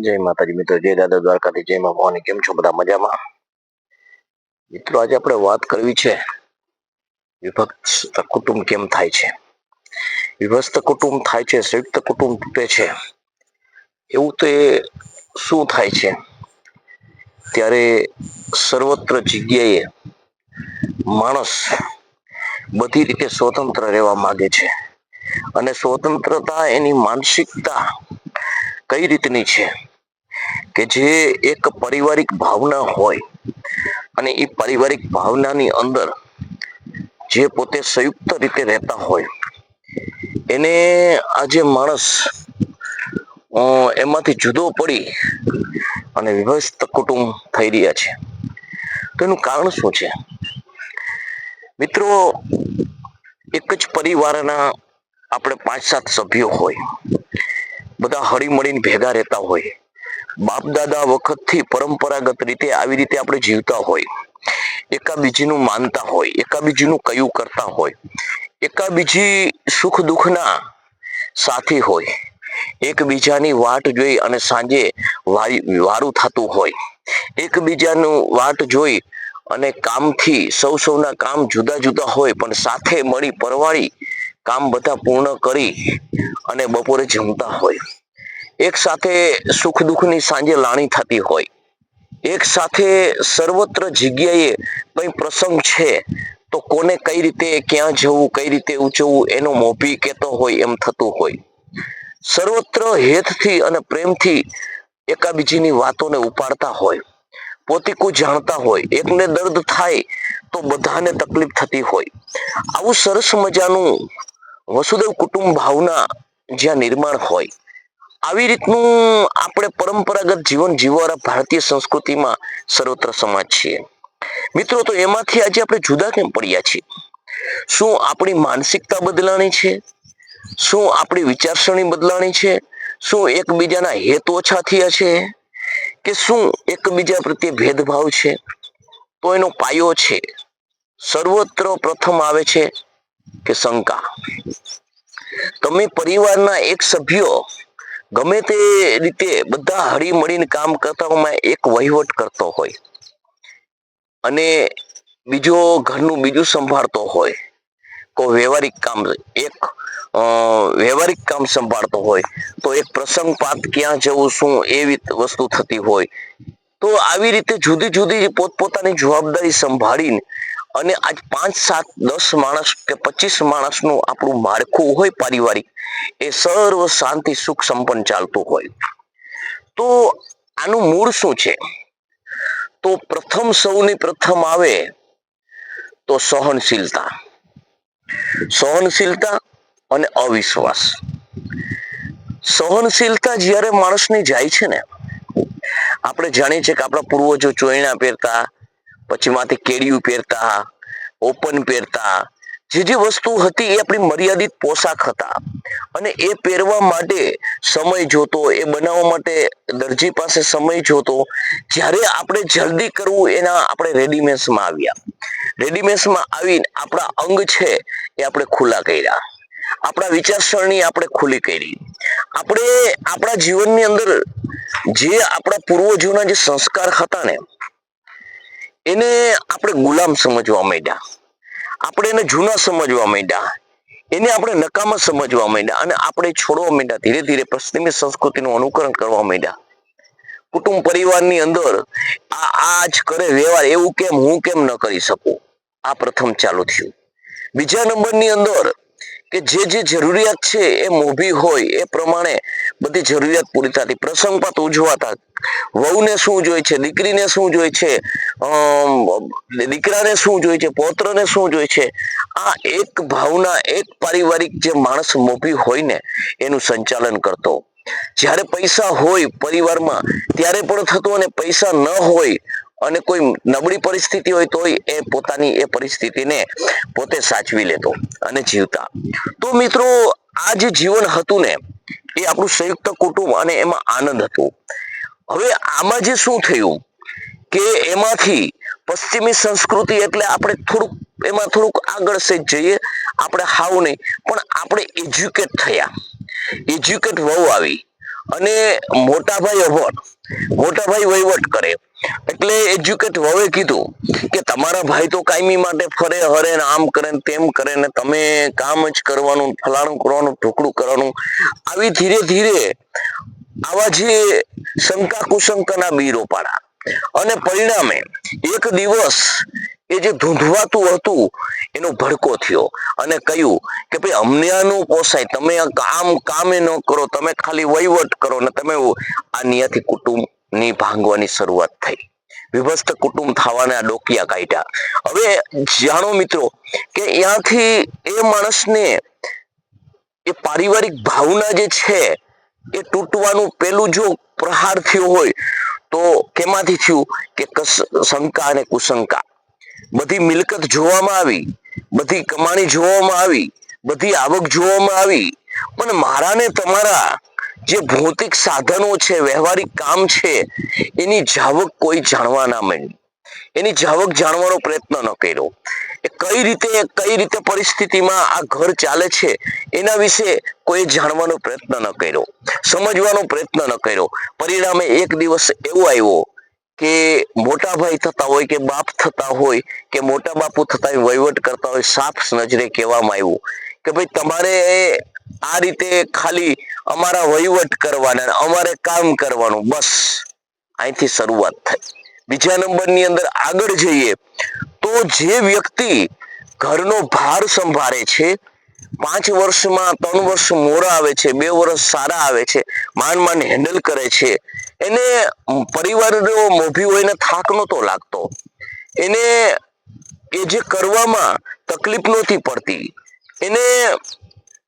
જય માતાજી મિત્રો, જય દાદા દ્વારકાથી, જય મા ભવાની. કેમ છો બધા મજામાં? મિત્રો, આજે આપણે વાત કરવી છે વિભક્ત કુટુંબ કેમ થાય છે? વિભક્ત કુટુંબ થાય છે, સંયુક્ત કુટુંબ તૂટે છે. એવું તો શું થાય છે? ત્યારે સર્વત્ર જગ્યાએ માણસ બધી રીતે સ્વતંત્ર રહેવા માંગે છે. અને સ્વતંત્રતા એની માનસિકતા કઈ રીતની છે? કે જે એક પારિવારિક ભાવના હોય અને એ પારિવારિક ભાવનાની અંદર જે પોતે સંયુક્ત રીતે રહેતા હોય, એને આજે માણસ એમાંથી જુદો પડી અને વિભસ્ત કુટુંબ થઈ રહ્યા છે. તો એનું કારણ શું છે? મિત્રો, એક જ પરિવારના આપણે પાંચ સાત સભ્યો હોય. બધા હળી મળીને ભેગા રહેતા હોય. બાપ દાદા વખતથી પરંપરાગત રીતે આવી રીતે આપણે જીવતા હોય. એકાબીજીનું માનતા હોય, એકાબીજીનું કયું કરતા હોય. એકાબીજી સુખ દુઃખના સાથી હોય. એકબીજાની વાટ જોઈ અને સાંજે વારું થતું હોય. એકબીજાનું વાટ જોઈ અને કામથી, સૌ સૌના કામ જુદા જુદા હોય, પણ સાથે મળી પરવાળી કામ બધા પૂર્ણ કરી અને બપોરે જમતા હોય. એક સાથે સુખ દુઃખની સાંજે લાણી થતી હોય. એક સાથે સર્વત્ર જગ્યાએ કઈ પ્રસંગ છે, તો કોને કઈ રીતે, ક્યાં જવું, કઈ રીતે ઉજવવું, એનો મોભી કહેતો હોય એમ થતું હોય. સર્વત્ર હેતથી અને પ્રેમથી એકાબીજીની વાતોને ઉપાડતા હોય. પોતીકું જાણતા હોય. એકને દર્દ થાય, તો બધાને તકલીફ થતી હોય. આવું સરસ મજાનું વસુદેવ કુટુંબ ભાવના જ્યાં નિર્માણ હોય, આવી રીતનું આપણે પરંપરાગત જીવન જીવવાળા ભારતીય સંસ્કૃતિમાં સર્વત્ર સમાજ છીએ. મિત્રો, તો એમાંથી આજે આપણે જુદા કેમ પડ્યા છીએ? શું આપણી માનસિકતા બદલાણી છે? શું આપણી વિચારસરણી બદલાણી છે? શું એકબીજાના હેત ઓછા થયા છે? કે શું એકબીજા પ્રત્યે ભેદભાવ છે? તો એનો પાયો છે. સર્વત્ર પ્રથમ આવે છે કે શંકા. તમે પરિવારના એક સભ્યો ગમે તે રીતે બધા હળી મળીને કામ કરતા હોય એક વહીવટ કરતો હોય અને બીજો ઘરનું બીજું સંભાળતો હોય, કોઈ વ્યવહારિક કામ, એક વ્યવહારિક કામ સંભાળતો હોય, તો એક પ્રસંગપાત ક્યાં જવું, શું એવી વસ્તુ થતી હોય, તો આવી રીતે જુદી જુદી પોતપોતાની જવાબદારી સંભાળીને અને આજ પાંચ, સાત, દસ માણસ કે પચીસ માણસનું આપણું માળખું હોય પારિવારિક, એ સર્વ શાંતિ, સુખ સંપન્ન ચાલતું હોય. તો આનું મૂળ શું છે? તો પ્રથમ સૌની પ્રથમ આવે તો સહનશીલતા. સહનશીલતા અને અવિશ્વાસ. સહનશીલતા જ્યારે માણસની જાય છે ને, આપણે જાણીએ છીએ કે આપણા પૂર્વજો ચોયણા પહેરતા પછીમાંથી કેડિયું પહેરતા, ઓપન પહેરતા, જે જે વસ્તુ હતી એ આપણી મર્યાદિત પોશાક હતા. અને એ પહેરવા માટે સમય જોતો, એ બનાવવા માટે દરજી પાસે સમય જોતો, જ્યારે આપણે જલ્દી કરવું એના આપણે રેડીમેડ્સમાં આવ્યા. રેડીમેડ્સમાં આવીને આપણા અંગ છે એ આપણે ખુલ્લા કર્યા. આપણા વિચારસરણી આપણે ખુલ્લી કરી. આપણે આપણા જીવનની અંદર જે આપણા પૂર્વજોના જે સંસ્કાર હતા ને એને આપણે ગુલામ સમજવા માંડ્યા. આપણે એને જૂના સમજવા માંડ્યા. એને આપણે નકામા સમજવા માંડ્યા અને આપણે છોડવા માંડ્યા. ધીરે ધીરે પશ્ચિમી સંસ્કૃતિનું અનુકરણ કરવા માંડ્યા. કુટુંબ પરિવારની અંદર આ આ જ કરે વ્યવહાર એવું કેમ હું કેમ ન કરી શકું? આ પ્રથમ ચાલુ થયું. બીજા નંબરની અંદર કે જે જે જરૂરિયાત છે એ મોભી હોય, એ પ્રમાણે બધી જરૂરિયાત પૂરી થતી. પ્રસંગપાત ઉજવાતા. વહુને શું જોઈએ છે? દીકરીને શું જોઈએ છે? દીકરાને શું જોઈએ છે? પૌત્રને શું જોઈએ છે? આ એક ભાવના, એક પારિવારિક જે માણસ મોભી હોય ને, એનું સંચાલન કરતો. જ્યારે પૈસા હોય પરિવારમાં, ત્યારે પણ થતું અને પૈસા ન હોય અને કોઈ નબળી પરિસ્થિતિ હોય તોય એ પોતાની એ પરિસ્થિતિને પોતે સાચવી લેતો અને જીવતા. તો મિત્રો, આ જે જીવન હતું ને, એ આપણું સંયુક્ત કુટુંબ અને એમાં આનંદ હતો. હવે આમાં જે શું થયું કે એમાંથી પશ્ચિમી સંસ્કૃતિ એટલે આપણે થોડુંક, એમાં થોડુંક આગળ સેજ જઈએ, આપણે હાવ નહીં, પણ આપણે એજ્યુકેટ થયા. એજ્યુકેટ વહુ આવી. અને મોટાભાઈ ભાઈ મોટાભાઈ વહીવટ કરે. એટલે એજ્યુકેટ હવે કીધું કે તમારા ભાઈ તો કાયમી માટે ફરે, હરે ને આમ કરે ને તેમ કરે ને તમે કામ જ કરવાનું, ફલાણું કરવાનું, ઢોકળું કરવાનું. આવી ધીરે ધીરે આવા જે શંકા કુશંકાના બીરો પાડા. અને પરિણામે એક દિવસ એ જે ધૂંધવાતું હતું એનો ભડકો થયો અને કહ્યું કે ભાઈ અમને આનું પોસાય, તમે કામ કામે ન કરો, તમે ખાલી વહીવટ કરો ને તમે આ નિયાથી કુટુંબની ભાંગવાની શરૂઆત થઈ. વિભસ્ત કુટુંબ થવાના ડોકિયા કાઢ્યા. હવે જાણો મિત્રો કે ત્યાંથી એ માણસને એ પારિવારિક ભાવના જે છે એ તૂટવાનું પેલું જો પ્રહાર થયો હોય તો કેમાંથી થયું? કે શંકા અને કુશંકા. બધી મિલકત જોવામાં આવી, બધી કમાણી જોવામાં આવી, બધી આવક જોવામાં આવી. પણ મારા ને તમારા જે ભૌતિક સાધનો છે, વ્યવહારિક કામ છે, એની જાવક કોઈ જાણવા ના માંડી. એની જાવક જાણવાનો પ્રયત્ન ન કર્યો. એ કઈ રીતે કઈ રીતે પરિસ્થિતિમાં આ ઘર ચાલે છે, એના વિશે કોઈ જાણવાનો પ્રયત્ન ન કર્યો. સમજવાનો પ્રયત્ન ન કર્યો. પરિણામે એક દિવસ એવો આવ્યો કે મોટા ભાઈ થતા હોય કે બાપ થતા હોય કે મોટા બાપુ થતા હોય, વહીવટ કરતા હોય, સાફ નજરે કહેવામાં આવ્યું કે ભાઈ, તમારે આ રીતે ખાલી અમારા વહીવટ કરવાના અમારે કામ કરવાનું. બસ. અહીંથી શરૂઆત થઈ. બીજા નંબરની અંદર આગળ જઈએ તો જે વ્યક્તિ ઘરનો ભાર સંભાળે છે, પાંચ વર્ષમાં ત્રણ વર્ષ મોડા આવે છે, બે વર્ષ સારા આવે છે, માંડ માંડ હેન્ડલ કરે છે, એને પરિવારનો મોભી હોય ને થાક નહોતો લાગતો. એને એ જે કરવામાં તકલીફ નહોતી પડતી, એને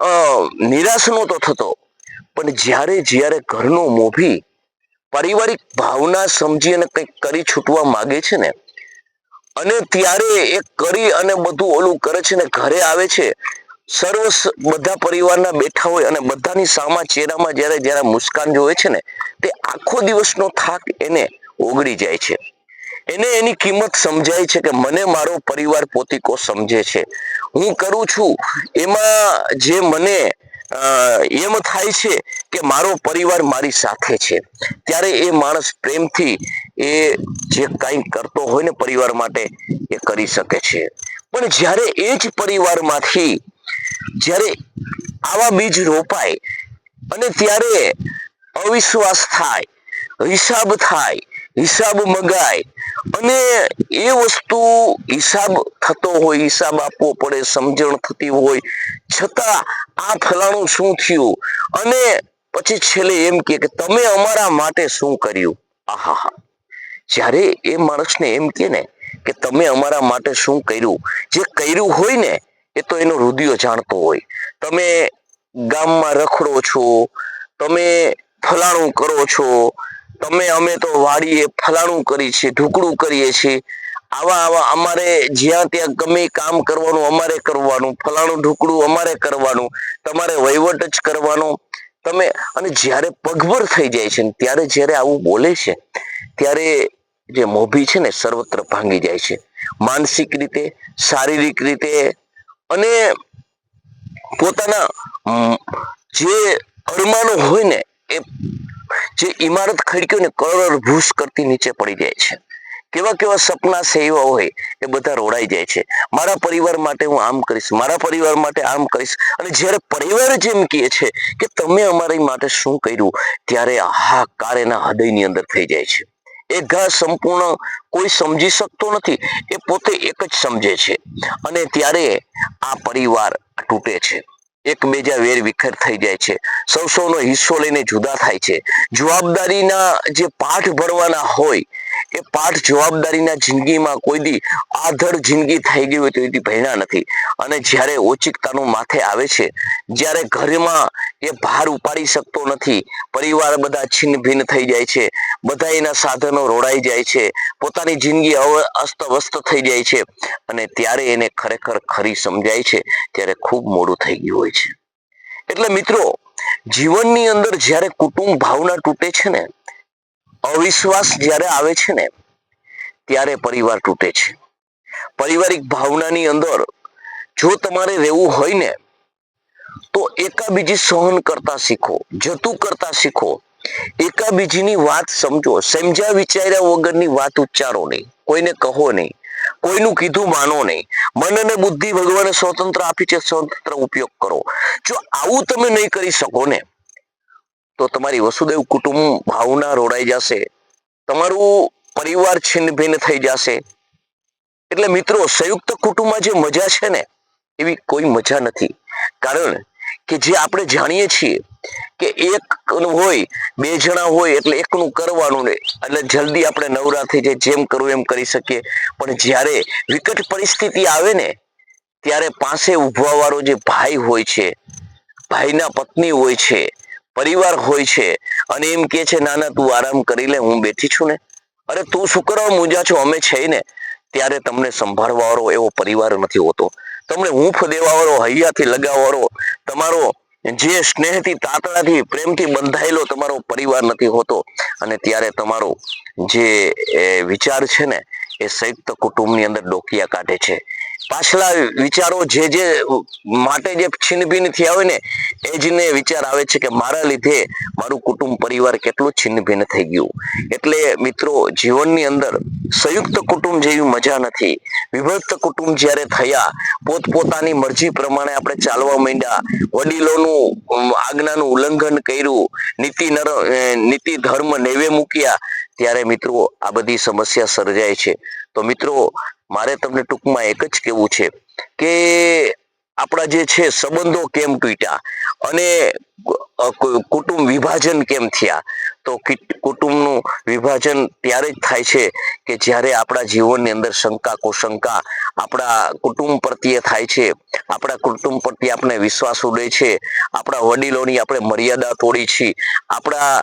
નિરાશ નહોતો થતો. પણ જ્યારે જ્યારે ઘરનો મોભી પારિવારિક ભાવના સમજી અને કંઈક કરી છૂટવા માંગે છે ને, અને ત્યારે એ કરી અને બધું ઓલું કરે છે ને, ઘરે આવે છે, સર્વ બધા પરિવારના બેઠા હોય અને બધાની સામા ચહેરામાં જ્યારે જ્યારે મુસ્કાન જોવે છે ને, તે આખો દિવસનો થાક એને ઓગળી જાય છે. એને એની કિંમત સમજાય છે કે મને મારો પરિવાર પોતીકો સમજે છે. હું કરું છું, એમાં જે મને એમ થાય છે કે મારો પરિવાર મારી સાથે છે. ત્યારે એ માણસ પ્રેમથી એ જે કંઈ કરતો હોય ને પરિવાર માટે એ કરી શકે છે. પણ જ્યારે એ જ પરિવારમાંથી, જ્યારે આવા બીજ રોપાય અને ત્યારે અવિશ્વાસ થાય, હિસાબ થાય, હિસાબ મગાય અને એ વસ્તુ હિસાબ થતો હોય, હિસાબ આપવો પડે, સમજણ થતી હોય. છતાં આ ફલાણું શું થયું? અને પછી છેલ્લે એમ કે તમે અમારા માટે શું કર્યું? આહા જ્યારે એ માણસને એમ કે ને કે તમે અમારા માટે શું કર્યું? જે કર્યું હોય ને, એ તો એનો રુદિયો જાણતો હોય. તમે ગામમાં રખડો છો, તમે ફલાણું કરો છો તમે અમે તો વાડીએ ફલાણું કરીએ છીએ ઢુકડું કરીએ છીએ. આવા આવા અમારે જ્યાં ત્યાં ગમે કામ કરવાનું, અમારે કરવાનું. ફલાણું ઢુકડું અમારે કરવાનું. તમારે વહીવટ જ કરવાનો. તમે, અને જ્યારે પગભર થઈ જાય છે ત્યારે જ્યારે આવું બોલે છે, ત્યારે જે મોભી છે ને, સર્વત્ર ભાંગી જાય છે. માનસિક રીતે, શારીરિક રીતે, અને પોતાના જે અરમાનો હોય ને, એ જે ઇમારત ખડક્યો ને કરોડ ભૂસ કરતી નીચે પડી જાય છે. કેવા કેવા સપના સેવા હોય એ બધા રોડાઈ જાય છે. મારા પરિવાર માટે હું આમ કરીશ, મારા પરિવાર માટે આમ કરીશ અને જ્યારે પરિવાર જેમ કહે છે કે તમે અમારી માટે શું કર્યું, ત્યારે હાહાકાર એના હૃદયની અંદર થઈ જાય છે. એ ઘા સંપૂર્ણ કોઈ સમજી શકતો નથી, એ પોતે એક જ સમજે છે. અને ત્યારે આ પરિવાર તૂટે છે. એકબીજા વેર વિખેર થઈ જાય છે. સૌ સૌનો હિસ્સો લઈને જુદા થાય છે. જવાબદારીના જે પાઠ ભરવાના હોય એ પાઠ જવાબદારીના જિંદગીમાં કોઈ દી આધળ જિંદગી થઈ ગઈ હોય તો એથી ભણ્યા નથી. અને જ્યારે ઓચિકતાનું માથે આવે છે, જ્યારે ઘરમાં એ ભાર ઉપાડી શકતો નથી, પરિવાર બધા છિન્ન ભિન્ન થઈ જાય છે, બધા એના સાધનો રોડાઈ જાય છે, પોતાની જિંદગી અસ્તવ્યસ્ત થઈ જાય છે, અને ત્યારે એને ખરેખર ખરી સમજાય છે, ત્યારે ખૂબ મોડું થઈ ગયું હોય છે. એટલે મિત્રો, જીવનની અંદર જ્યારે કુટુંબ ભાવના તૂટે છે ને અવિશ્વાસ જ્યારે આવે છે ને, ત્યારે પરિવાર તૂટે છે. પારિવારિક ભાવનાની અંદર જો તમારે રહેવું હોય ને, તો એકાબીજી સહન કરતા શીખો, જતું કરતા શીખો. એકાબીજીની વાત સમજો, સમજ્યા વિચાર્યા વગરની વાત ઉચ્ચારો નહીં, કોઈને કહો નહીં, કોઈનું કીધું માનો નહીં. મન અને બુદ્ધિ ભગવાને સ્વતંત્ર આપી છે, સ્વતંત્ર ઉપયોગ કરો. જો આવું તમે નહીં કરી શકો ને તો તમારી વસુદેવ કુટુંબ ભાવના રોડાઈ જશે. તમારું પરિવાર છિન્નભિન્ન થઈ જશે. એટલે મિત્રો, સંયુક્ત કુટુંબમાં જે મજા છે ને, એવી કોઈ મજા નથી. કારણ કે જે આપણે જાણીએ છીએ કે એક હોય, બે જણા હોય, એટલે એકનું કરવાનું ને, એટલે જલ્દી આપણે નવરા થઈ જાય, જેમ કરવું એમ કરી શકીએ. પણ જ્યારે વિકટ પરિસ્થિતિ આવે ને, ત્યારે પાસે ઉભવા વાળો જે ભાઈ હોય છે, ભાઈના પત્ની હોય છે પરિવાર હોય છે અને એમ કે છે ના ના તું આરામ કરી લે, હું બેઠી છું ને. અરે, તું શું કરવા છો? અમે છે ને, ત્યારે તમને સંભાળવા વાળો એવો પરિવાર નથી હોતો. તમને હૂંફ દેવા વાળો હૈયાથી લગાવવાળો વાળો તમારો જે સ્નેહથી, તાતણાથી, પ્રેમથી બંધાયેલો તમારો પરિવાર નથી હોતો. અને ત્યારે તમારો જે વિચાર છે ને, એ સંયુક્ત કુટુંબની અંદર ડોકિયા કાઢે છે. પાછલા વિચારો જે જે માટે જે છિન્નભિન્ન થયા હોય ને, એ જ ને વિચાર આવે છે કે મારા લીધે મારું કુટુંબ પરિવાર કેટલું છિન્નભિન્ન થઈ ગયું. એટલે મિત્રો, જીવનની અંદર સંયુક્ત કુટુંબ જેવી મજા નથી. વિભક્ત કુટુંબ જ્યારે થયા, પોતપોતાની મરજી પ્રમાણે આપણે ચાલવા માંડ્યા, વડીલોનું આજ્ઞાનું ઉલ્લંઘન કર્યું, નીતિ નર નીતિ ધર્મ નેવે મૂક્યા, ત્યારે મિત્રો આ બધી સમસ્યા સર્જાય છે. તો મિત્રો મારે તમને ટૂંકમાં એક જ કહેવું છે કે આપણા જે છે સંબંધો કેમ તૂટ્યા અને કુટુંબ વિભાજન કેમ થયા? તો કુટુંબનું વિભાજન ત્યારે જ થાય છે કે જ્યારે આપણા જીવનની અંદર શંકા, કુશંકા આપણા કુટુંબ પ્રત્યે થાય છે. આપણા કુટુંબ પ્રત્યે આપણે વિશ્વાસ ઉડે છે. આપણા વડીલોની આપણે મર્યાદા તોડી છે. આપણા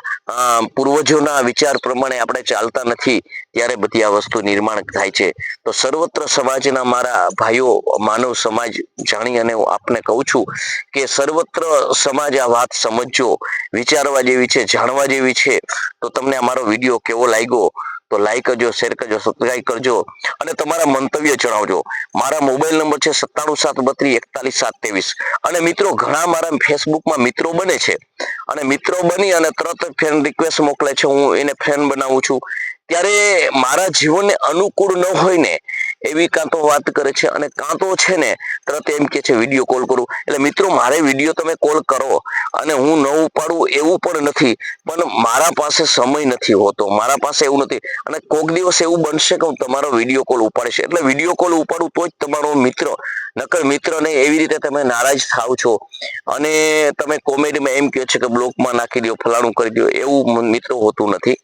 પૂર્વજોના વિચાર પ્રમાણે આપણે ચાલતા નથી ત્યારે બધી આ વસ્તુ નિર્માણ થાય છે. તો સર્વત્ર સમાજના મારા ભાઈઓ, માનવ સમાજ જાણી અને હું આપને કહું છું કે સર્વત્ર સમાજ આ વાત સમજજો. વિચારવા જેવી છે, જાણવા જેવી છે. તો તમને અમારો વીડિયો કેવો લાગ્યો તો લાઈક કરજો શેર કરજો સબસ્ક્રાઈબ કરજો અને તમારા મંતવ્ય જણાવજો. મારા મોબાઈલ નંબર છે સત્તાણું સાત બત્રીસ એકતાલીસ સાત ત્રેવીસ. અને મિત્રો, ઘણા મારા ફેસબુકમાં મિત્રો બને છે. અને મિત્રો બની અને તરત ફ્રેન્ડ રિક્વેસ્ટ મોકલે છે. હું એને ફ્રેન્ડ બનાવું છું. ત્યારે મારા જીવનને અનુકૂળ ન હોય ને એવી કાં તો વાત કરે છે અને કાં તો છે ને તરત એમ કે છે, વીડિયો કોલ કરું. એટલે મિત્રો, મારે વીડિયો તમે કોલ કરો અને હું ન ઉપાડું એવું પણ નથી, પણ મારા પાસે સમય નથી હોતો, મારા પાસે એવું નથી. અને કોક દિવસ એવું બનશે કે હું તમારો વીડિયો કોલ ઉપાડીશ. એટલે વીડિયો કોલ ઉપાડું તો જ તમારો મિત્ર, નકર મિત્ર ને એવી રીતે તમે નારાજ થાવ છો. અને તમે કોમેડીમાં એમ કહો છો કે, બ્લોકમાં નાખી દો ફલાણું કરી દો એવું મિત્રો હોતું નથી.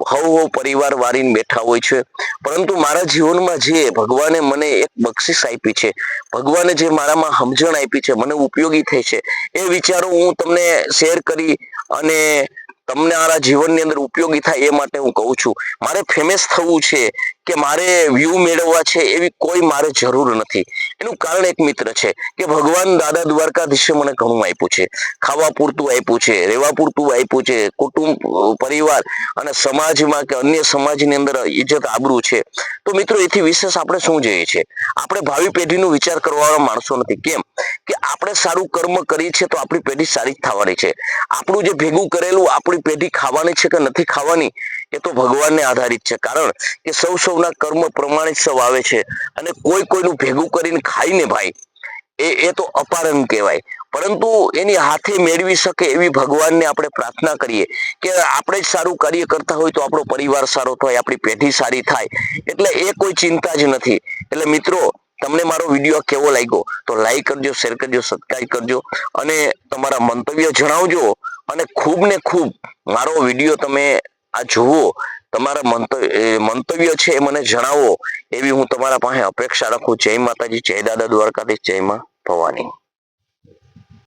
હવ પરિવાર વારીને બેઠા હોય છે. પરંતુ મારા જીવનમાં જે ભગવાને મને એક બક્ષિસ આપી છે, ભગવાને જે મારામાં સમજણ આપી છે, મને ઉપયોગી થઈ છે, એ વિચારો હું તમને શેર કરી અને તમને મારા જીવનની અંદર ઉપયોગી થાય એ માટે હું કહું છું. મારે ફેમસ થવું છે કે મારે વ્યૂ મેળવવા છે એવી કોઈ મારે જરૂર નથી. એનું કારણ એક મિત્ર છે કે ભગવાન દાદા દ્વારકાધીશે મને ઘણું આપ્યું છે. ખાવા પૂરતું આપ્યું છે, રહેવા પૂરતું આપ્યું છે, કુટુંબ, પરિવાર અને સમાજમાં કે અન્ય સમાજની અંદર ઇજ્જત આબરૂ છે. તો મિત્રો એથી વિશેષ આપણે શું જોઈએ છે? આપણે ભાવિ પેઢીનો વિચાર કરવાવાળા માણસો નથી. કેમ? કે આપણે સારું કર્મ કરીએ છીએ તો આપણી પેઢી સારી જ થવાની છે. આપણું જે ભેગું કરેલું આપણી પેઢી ખાવાની છે કે નથી ખાવાની એ તો ભગવાનને આધારિત છે. કારણ કે સૌ સૌના કર્મ પ્રમાણે સૌ આવે છે અને કોઈ કોઈનું ભેગું કરીને ખાઈને ભાઈ, એ એ તો અપારંગ કહેવાય. પરંતુ એની હાથે મેળવી શકે એવી ભગવાનને આપણે પ્રાર્થના કરીએ કે આપણે જ સારું કાર્ય કરતા હોય તો આપણો પરિવાર સારો થાય, આપણી પેઢી સારી થાય. એટલે એ કોઈ ચિંતા જ નથી. એટલે મિત્રો, તમને મારો વીડિયો કેવો લાગ્યો? તો લાઈક કરજો, શેર કરજો સબસ્ક્રાઈબ કરજો અને તમારા મંતવ્ય જણાવજો. અને ખૂબ ને ખૂબ મારો વીડિયો તમે આ જુઓ, તમારા મંતવ્ય છે એ મને જણાવો, એવી હું તમારા પાસે અપેક્ષા રાખું. જય માતાજી, જય દાદા દ્વારકાધીશ, જય માં ભવાની.